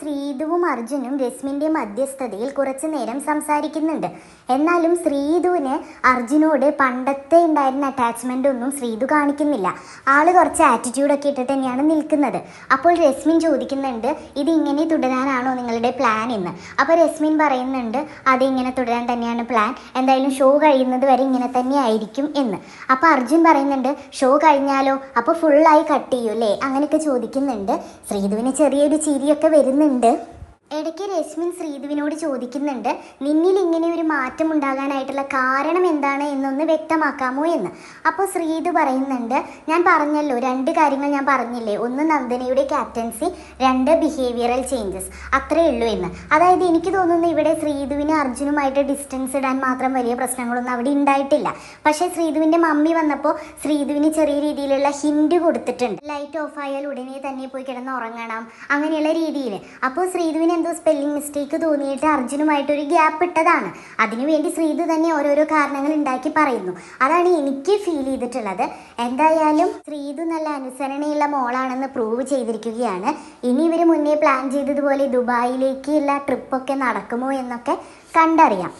ശ്രീധുവും അർജുനും രശ്മിന്റെ മധ്യസ്ഥതയിൽ കുറച്ചു നേരം സംസാരിക്കുന്നുണ്ട്. എന്നാലും ശ്രീതുവിന് അർജുനോട് പണ്ടത്തെ ഉണ്ടായിരുന്ന അറ്റാച്ച്മെന്റ് ഒന്നും ശ്രീതു കാണിക്കുന്നില്ല. ആൾ കുറച്ച് ആറ്റിറ്റ്യൂഡൊക്കെ ഇട്ടിട്ട് തന്നെയാണ് നിൽക്കുന്നത്. അപ്പോൾ രശ്മിൻ ചോദിക്കുന്നുണ്ട് ഇത് ഇങ്ങനെ തുടരാനാണോ നിങ്ങളുടെ പ്ലാൻ എന്ന്? അപ്പോൾ രശ്മിൻ പറയുന്നുണ്ട് അത് ഇങ്ങനെ തുടരാൻ തന്നെയാണ് പ്ലാൻ എന്തായാലും ഷോ കഴിയുന്നത് വരെ ഇങ്ങനെ തന്നെ ആയിരിക്കും എന്ന്. അപ്പോൾ അർജുൻ പറയുന്നുണ്ട് ഷോ കഴിഞ്ഞാലോ? അപ്പോൾ ഫുള്ളായി കട്ട് ചെയ്യൂലേ അങ്ങനെയൊക്കെ ചോദിക്കുന്നുണ്ട്. ശ്രീതുവിന് ചെറിയൊരു ചിരിയൊക്കെ വരുന്നുണ്ട്. പറയുന്നുണ്ട് ഇടയ്ക്ക് രശ്മിൻ ശ്രീധുവിനോട് ചോദിക്കുന്നുണ്ട് നിന്നിൽ ഇങ്ങനെ ഒരു മാറ്റം ഉണ്ടാകാനായിട്ടുള്ള കാരണം എന്താണ് എന്നൊന്ന് വ്യക്തമാക്കാമോ എന്ന്? അപ്പോൾ ശ്രീധു പറയുന്നുണ്ട് ഞാൻ പറഞ്ഞല്ലോ രണ്ട് കാര്യങ്ങൾ ഞാൻ പറഞ്ഞില്ലേ. ഒന്ന് നന്ദനയുടെ ക്യാപ്റ്റൻസി രണ്ട് ബിഹേവിയറൽ ചേഞ്ചസ് അത്രയേ ഉള്ളൂ എന്ന്. അതായത് എനിക്ക് തോന്നുന്നു ഇവിടെ ശ്രീധുവിന് അർജുനുമായിട്ട് ഡിസ്റ്റൻസ് ഇടാൻ മാത്രം വലിയ പ്രശ്നങ്ങളൊന്നും അവിടെ ഉണ്ടായിട്ടില്ല. പക്ഷേ ശ്രീധുവിന്റെ മമ്മി വന്നപ്പോൾ ശ്രീധുവിന് ചെറിയ രീതിയിലുള്ള ഹിൻഡ് കൊടുത്തിട്ടുണ്ട്. ലൈറ്റ് ഓഫ് ആയാൽ ഉടനെ തന്നെ പോയി കിടന്ന് ഉറങ്ങണം. അങ്ങനെയുള്ള രീതിയിൽ അപ്പോൾ ശ്രീധുവിന് എന്തോ സ്പെല്ലിംഗ് മിസ്റ്റേക്ക് തോന്നിയിട്ട് അർജുനുമായിട്ട് ഒരു ഗ്യാപ്പ് ഇട്ടതാണ് അതിനുവേണ്ടി ശ്രീതു തന്നെ ഓരോരോ കാരണങ്ങൾ ഉണ്ടാക്കി പറയുന്നു. അതാണ് എനിക്ക് ഫീൽ ചെയ്തിട്ടുള്ളത്. എന്തായാലും ശ്രീതു നല്ല അനുസരണയുള്ള മോളാണെന്ന് പ്രൂവ് ചെയ്തിരിക്കുകയാണ്. ഇനി ഇവർ മുന്നേ പ്ലാൻ ചെയ്തതുപോലെ ദുബായിലേക്കുള്ള ട്രിപ്പൊക്കെ നടക്കുമോ എന്നൊക്കെ കണ്ടറിയാം.